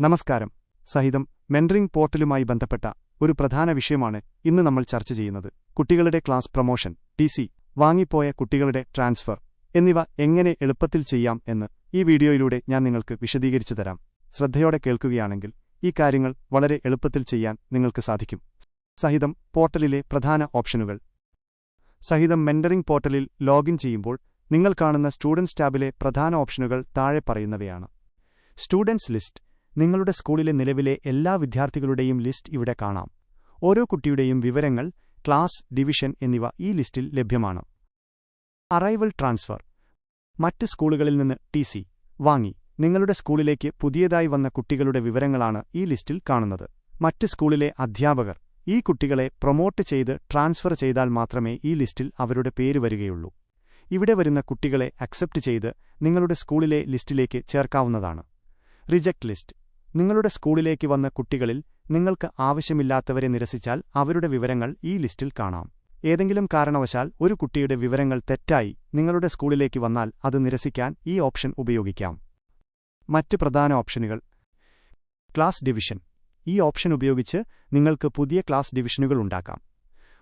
നമസ്കാരം. സഹിതം മെൻറിംഗ് പോർട്ടലുമായി ബന്ധപ്പെട്ട ഒരു പ്രധാന വിഷയമാണ് ഇന്ന് നമ്മൾ ചർച്ച ചെയ്യുന്നത്. കുട്ടികളുടെ ക്ലാസ് പ്രൊമോഷൻ ടി സി വാങ്ങിപ്പോയ കുട്ടികളുടെ ട്രാൻസ്ഫർ എന്നിവ എങ്ങനെ എളുപ്പത്തിൽ ചെയ്യാം എന്ന് ഈ വീഡിയോയിലൂടെ ഞാൻ നിങ്ങൾക്ക് വിശദീകരിച്ചു തരാം. ശ്രദ്ധയോടെ കേൾക്കുകയാണെങ്കിൽ ഈ കാര്യങ്ങൾ വളരെ എളുപ്പത്തിൽ ചെയ്യാൻ നിങ്ങൾക്ക് സാധിക്കും. സഹിതം പോർട്ടലിലെ പ്രധാന ഓപ്ഷനുകൾ. സഹിതം മെൻഡറിംഗ് പോർട്ടലിൽ ലോഗിൻ ചെയ്യുമ്പോൾ നിങ്ങൾ കാണുന്ന സ്റ്റുഡൻസ് ടാബിലെ പ്രധാന ഓപ്ഷനുകൾ താഴെ പറയുന്നവയാണ്. സ്റ്റുഡൻസ് ലിസ്റ്റ് നിങ്ങളുടെ സ്കൂളിലെ നിലവിലെ എല്ലാ വിദ്യാർത്ഥികളുടെയും ലിസ്റ്റ് ഇവിടെ കാണാം. ഓരോ കുട്ടിയുടെയും വിവരങ്ങൾ ക്ലാസ് ഡിവിഷൻ എന്നിവ ഈ ലിസ്റ്റിൽ ലഭ്യമാണ്. അറൈവൽ ട്രാൻസ്ഫർ മറ്റ് സ്കൂളുകളിൽ നിന്ന് ടി വാങ്ങി. നിങ്ങളുടെ സ്കൂളിലേക്ക് പുതിയതായി വന്ന കുട്ടികളുടെ വിവരങ്ങളാണ് ഈ ലിസ്റ്റിൽ കാണുന്നത്. മറ്റ് സ്കൂളിലെ അധ്യാപകർ. ഈ കുട്ടികളെ പ്രൊമോട്ട് ചെയ്ത് ട്രാൻസ്ഫർ ചെയ്താൽ മാത്രമേ ഈ ലിസ്റ്റിൽ അവരുടെ പേര് വരികയുള്ളൂ. ഇവിടെ വരുന്ന കുട്ടികളെ അക്സെപ്റ്റ് ചെയ്ത് നിങ്ങളുടെ സ്കൂളിലെ ലിസ്റ്റിലേക്ക് ചേർക്കാവുന്നതാണ്. റിജക്ട് ലിസ്റ്റ് നിങ്ങളുടെ സ്കൂളിലേക്ക് വന്ന കുട്ടികളിൽ നിങ്ങൾക്ക് ആവശ്യമില്ലാത്തവരെ നിരസിച്ചാൽ അവരുടെ വിവരങ്ങൾ ഈ ലിസ്റ്റിൽ കാണാം. ഏതെങ്കിലും കാരണവശാൽ ഒരു കുട്ടിയുടെ വിവരങ്ങൾ തെറ്റായി നിങ്ങളുടെ സ്കൂളിലേക്ക് വന്നാൽ അത് നിരസിക്കാൻ ഈ ഓപ്ഷൻ ഉപയോഗിക്കാം. മറ്റ് പ്രധാന ഓപ്ഷനുകൾ. Class division. ഈ ഓപ്ഷൻ ഉപയോഗിച്ച് നിങ്ങൾക്ക് പുതിയ ക്ലാസ് ഡിവിഷനുകൾ ഉണ്ടാക്കാം.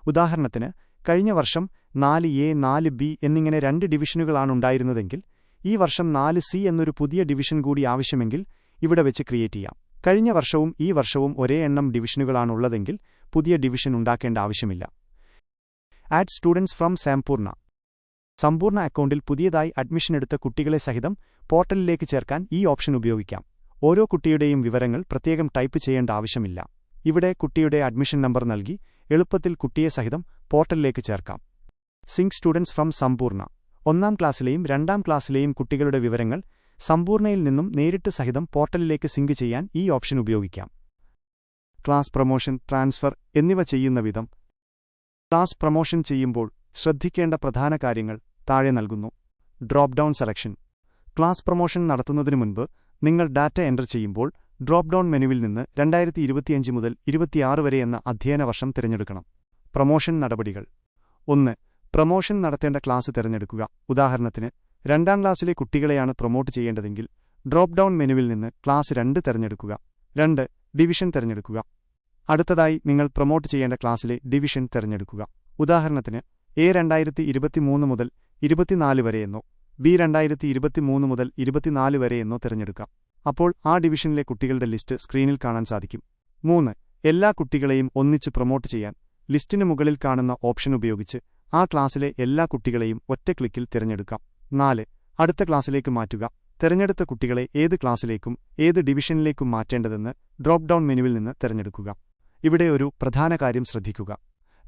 ഉദാഹരണത്തിന് കഴിഞ്ഞ വർഷം നാല് എ നാല് ബി എന്നിങ്ങനെ രണ്ട് ഡിവിഷനുകളാണുണ്ടായിരുന്നതെങ്കിൽ ഈ വർഷം നാല് സി എന്നൊരു പുതിയ ഡിവിഷൻ കൂടി ആവശ്യമെങ്കിൽ ഇവിടെ വെച്ച് ക്രിയേറ്റ് ചെയ്യാം. കഴിഞ്ഞ വർഷവും ഈ വർഷവും ഒരേ എണ്ണം ഡിവിഷനുകളാണുള്ളതെങ്കിൽ പുതിയ ഡിവിഷൻ ഉണ്ടാക്കേണ്ട ആവശ്യമില്ല. ആഡ് സ്റ്റുഡൻസ് ഫ്രം സാംപൂർണ സമ്പൂർണ അക്കൗണ്ടിൽ പുതിയതായി അഡ്മിഷൻ എടുത്ത കുട്ടികളെ സഹിതം പോർട്ടലിലേക്ക് ചേർക്കാൻ ഈ ഓപ്ഷൻ ഉപയോഗിക്കാം. ഓരോ കുട്ടിയുടെയും വിവരങ്ങൾ പ്രത്യേകം ടൈപ്പ് ചെയ്യേണ്ട ആവശ്യമില്ല. ഇവിടെ കുട്ടിയുടെ അഡ്മിഷൻ നമ്പർ നൽകി എളുപ്പത്തിൽ കുട്ടിയെ സഹിതം പോർട്ടലിലേക്ക് ചേർക്കാം. സിങ്ക് സ്റ്റുഡൻസ് ഫ്രം സമ്പൂർണ ഒന്നാം ക്ലാസ്സിലെയും രണ്ടാം ക്ലാസ്സിലെയും കുട്ടികളുടെ വിവരങ്ങൾ സമ്പൂർണയിൽ നിന്നും നേരിട്ട് സഹിതം പോർട്ടലിലേക്ക് സിങ്ക് ചെയ്യാൻ ഈ ഓപ്ഷൻ ഉപയോഗിക്കാം. ക്ലാസ് പ്രൊമോഷൻ ട്രാൻസ്ഫർ എന്നിവ ചെയ്യുന്ന വിധം ക്ലാസ് പ്രൊമോഷൻ ചെയ്യുമ്പോൾ ശ്രദ്ധിക്കേണ്ട പ്രധാന കാര്യങ്ങൾ താഴെ നൽകുന്നു. Drop down selection class promotion നടത്തുന്നതിനു മുൻപ് നിങ്ങൾ ഡാറ്റ എന്റർ ചെയ്യുമ്പോൾ ഡ്രോപ്പ് ഡൗൺ മെനുവിൽ നിന്ന് രണ്ടായിരത്തി ഇരുപത്തിയഞ്ച് മുതൽ ഇരുപത്തിയാറ് വരെ എന്ന അധ്യയന വർഷം തിരഞ്ഞെടുക്കണം. പ്രൊമോഷൻ നടപടികൾ. ഒന്ന് പ്രൊമോഷൻ നടത്തേണ്ട ക്ലാസ് തിരഞ്ഞെടുക്കുക. ഉദാഹരണത്തിന് രണ്ടാം ക്ലാസ്സിലെ കുട്ടികളെയാണ് പ്രൊമോട്ട് ചെയ്യേണ്ടതെങ്കിൽ ഡ്രോപ്പ് ഡൗൺ മെനുവിൽ നിന്ന് ക്ലാസ് രണ്ട് തിരഞ്ഞെടുക്കുക. രണ്ട് ഡിവിഷൻ തിരഞ്ഞെടുക്കുക. അടുത്തതായി നിങ്ങൾ പ്രൊമോട്ട് ചെയ്യേണ്ട ക്ലാസ്സിലെ ഡിവിഷൻ തിരഞ്ഞെടുക്കുക. ഉദാഹരണത്തിന് എ രണ്ടായിരത്തി ഇരുപത്തിമൂന്ന് മുതൽ ഇരുപത്തിനാല് വരെയെന്നോ ബി രണ്ടായിരത്തി ഇരുപത്തിമൂന്ന് മുതൽ ഇരുപത്തിനാല് വരെയെന്നോ തിരഞ്ഞെടുക്കാം. അപ്പോൾ ആ ഡിവിഷനിലെ കുട്ടികളുടെ ലിസ്റ്റ് സ്ക്രീനിൽ കാണാൻ സാധിക്കും. മൂന്ന് എല്ലാ കുട്ടികളെയും ഒന്നിച്ച് പ്രൊമോട്ട് ചെയ്യാൻ ലിസ്റ്റിനു മുകളിൽ കാണുന്ന ഓപ്ഷൻ ഉപയോഗിച്ച് ആ ക്ലാസ്സിലെ എല്ലാ കുട്ടികളെയും ഒറ്റ ക്ലിക്കിൽ തിരഞ്ഞെടുക്കാം. നാല്. അടുത്ത ക്ലാസ്സിലേക്ക് മാറ്റുക. തെരഞ്ഞെടുത്ത കുട്ടികളെ ഏത് ക്ലാസ്സിലേക്കും ഏത് ഡിവിഷനിലേക്കും മാറ്റേണ്ടതെന്ന് ഡ്രോപ്പ് ഡൗൺ മെനുവിൽ നിന്ന് തിരഞ്ഞെടുക്കുക. ഇവിടെ ഒരു പ്രധാന കാര്യം ശ്രദ്ധിക്കുക.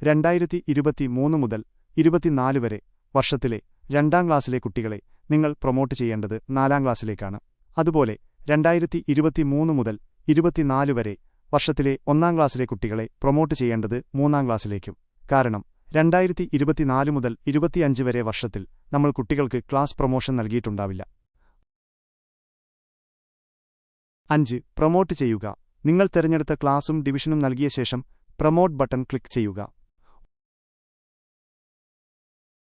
രണ്ടായിരത്തി ഇരുപത്തിമൂന്ന് മുതൽ ഇരുപത്തിനാല് വരെ വർഷത്തിലെ രണ്ടാം ക്ലാസ്സിലെ കുട്ടികളെ നിങ്ങൾ പ്രൊമോട്ട് ചെയ്യേണ്ടത് നാലാം ക്ലാസ്സിലേക്കാണ്. അതുപോലെ രണ്ടായിരത്തി ഇരുപത്തിമൂന്ന് മുതൽ ഇരുപത്തിനാല് വരെ വർഷത്തിലെ ഒന്നാം ക്ലാസ്സിലെ കുട്ടികളെ പ്രൊമോട്ട് ചെയ്യേണ്ടത് മൂന്നാം ക്ലാസ്സിലേക്കും. കാരണം രണ്ടായിരത്തി ഇരുപത്തിനാല് മുതൽ ഇരുപത്തിയഞ്ച് വരെ വർഷത്തിൽ നമ്മൾ കുട്ടികൾക്ക് ക്ലാസ് പ്രൊമോഷൻ നൽകിയിട്ടുണ്ടാവില്ല. അഞ്ച് പ്രൊമോട്ട് ചെയ്യുക. നിങ്ങൾ തിരഞ്ഞെടുത്ത ക്ലാസും ഡിവിഷനും നൽകിയ ശേഷം പ്രൊമോട്ട് ബട്ടൺ ക്ലിക്ക് ചെയ്യുക.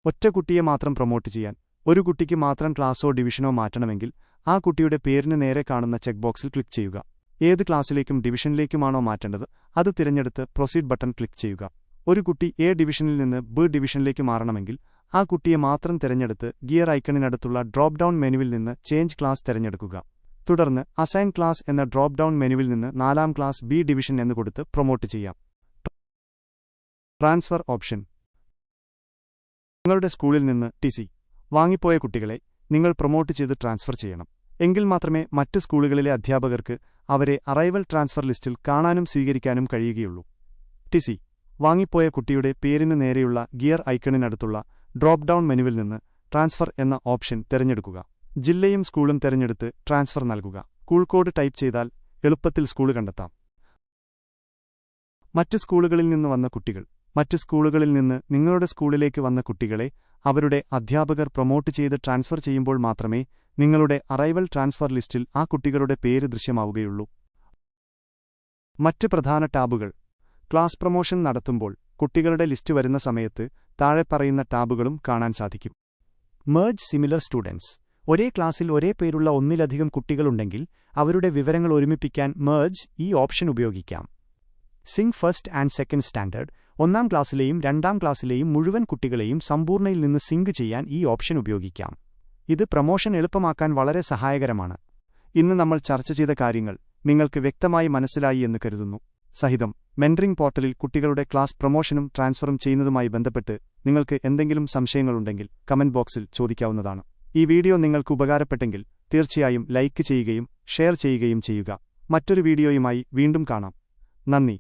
ഒറ്റ കുട്ടിയെ മാത്രം പ്രൊമോട്ട് ചെയ്യാൻ ഒരു കുട്ടിക്ക് മാത്രം ക്ലാസോ ഡിവിഷനോ മാറ്റണമെങ്കിൽ ആ കുട്ടിയുടെ പേരിന് നേരെ കാണുന്ന ചെക്ക് ബോക്സിൽ ക്ലിക്ക് ചെയ്യുക. ഏത് ക്ലാസ്സിലേക്കും ഡിവിഷനിലേക്കുമാണോ മാറ്റേണ്ടത് അത് തിരഞ്ഞെടുത്ത് പ്രൊസീഡ് ബട്ടൺ ക്ലിക്ക് ചെയ്യുക. ഒരു കുട്ടി എ ഡിവിഷനിൽ നിന്ന് ബി ഡിവിഷനിലേക്ക് മാറണമെങ്കിൽ ആ കുട്ടിയെ മാത്രം തിരഞ്ഞെടുത്ത് ഗിയർ ഐക്കണിനടുത്തുള്ള ഡ്രോപ്പ് ഡൌൺ മെനുവിൽ നിന്ന് ചേഞ്ച് ക്ലാസ് തിരഞ്ഞെടുക്കുക. തുടർന്ന് അസൈൻ ക്ലാസ് എന്ന ഡ്രോപ്പ് ഡൌൺ മെനുവിൽ നിന്ന് നാലാം ക്ലാസ് ബി ഡിവിഷൻ എന്ന് കൊടുത്ത് പ്രൊമോട്ട് ചെയ്യാം. Transfer option. നിങ്ങളുടെ സ്കൂളിൽ നിന്ന് ടി സി. വാങ്ങിപ്പോയ കുട്ടികളെ നിങ്ങൾ പ്രൊമോട്ട് ചെയ്ത് ട്രാൻസ്ഫർ ചെയ്യണം. എങ്കിൽ മാത്രമേ മറ്റ് സ്കൂളുകളിലെ അധ്യാപകർക്ക് അവരെ അറൈവൽ ട്രാൻസ്ഫർ ലിസ്റ്റിൽ കാണാനും സ്വീകരിക്കാനും കഴിയുകയുള്ളൂ. ടി വാങ്ങിപ്പോയ കുട്ടിയുടെ പേരിന് നേരെയുള്ള ഗിയർ ഐക്കണിനടുത്തുള്ള ഡ്രോപ്പ് ഡൗൺ മെനുവിൽ നിന്ന് ട്രാൻസ്ഫർ എന്ന ഓപ്ഷൻ തിരഞ്ഞെടുക്കുക. ജില്ലയും സ്കൂളും തിരഞ്ഞെടുത്ത് ട്രാൻസ്ഫർ നൽകുക. കോഡ് ടൈപ്പ് ചെയ്താൽ എളുപ്പത്തിൽ സ്കൂൾ കണ്ടെത്താം. മറ്റ് സ്കൂളുകളിൽ നിന്ന് വന്ന കുട്ടികൾ. മറ്റ് സ്കൂളുകളിൽ നിന്ന് നിങ്ങളുടെ സ്കൂളിലേക്ക് വന്ന കുട്ടികളെ അവരുടെ അധ്യാപകർ പ്രൊമോട്ട് ചെയ്ത് ട്രാൻസ്ഫർ ചെയ്യുമ്പോൾ മാത്രമേ നിങ്ങളുടെ അറൈവൽ ട്രാൻസ്ഫർ ലിസ്റ്റിൽ ആ കുട്ടികളുടെ പേര് ദൃശ്യമാവുകയുള്ളൂ. മറ്റ് പ്രധാന ടാബുകൾ. ക്ലാസ് പ്രൊമോഷൻ നടത്തുമ്പോൾ കുട്ടികളുടെ ലിസ്റ്റ് വരുന്ന സമയത്ത് താഴെ പറയുന്ന ടാബുകളും കാണാൻ സാധിക്കും. മേർജ് സിമിലർ സ്റ്റുഡൻസ് ഒരേ ക്ലാസ്സിൽ ഒരേ പേരുള്ള ഒന്നിലധികം കുട്ടികളുണ്ടെങ്കിൽ അവരുടെ വിവരങ്ങൾ ഒരുമിപ്പിക്കാൻ മേർജ് ഈ ഓപ്ഷൻ ഉപയോഗിക്കാം. സിംഗ് ഫസ്റ്റ് ആൻഡ് സെക്കൻഡ് സ്റ്റാൻഡേർഡ് ഒന്നാം ക്ലാസ്സിലെയും രണ്ടാം ക്ലാസ്സിലെയും മുഴുവൻ കുട്ടികളെയും സമ്പൂർണയിൽ നിന്ന് സിങ്ക് ചെയ്യാൻ ഈ ഓപ്ഷൻ ഉപയോഗിക്കാം. ഇത് പ്രമോഷൻ എളുപ്പമാക്കാൻ വളരെ സഹായകരമാണ്. ഇന്ന് നമ്മൾ ചർച്ച ചെയ്ത കാര്യങ്ങൾ നിങ്ങൾക്ക് വ്യക്തമായി മനസ്സിലായി എന്ന് കരുതുന്നു. സഹിതം. മെൻഡറിംഗ് പോർട്ടലിൽ കുട്ടികളുടെ ക്ലാസ് പ്രൊമോഷനും ട്രാൻസ്ഫറും ചെയ്യുന്നതുമായി ബന്ധപ്പെട്ട് നിങ്ങൾക്ക് എന്തെങ്കിലും സംശയങ്ങളുണ്ടെങ്കിൽ കമന്റ് ബോക്സിൽ ചോദിക്കാവുന്നതാണ്. ഈ വീഡിയോ നിങ്ങൾക്ക് ഉപകാരപ്പെട്ടെങ്കിൽ തീർച്ചയായും ലൈക്ക് ചെയ്യുകയും ഷെയർ ചെയ്യുകയും ചെയ്യുക. മറ്റൊരു വീഡിയോയുമായി വീണ്ടും കാണാം. നന്ദി.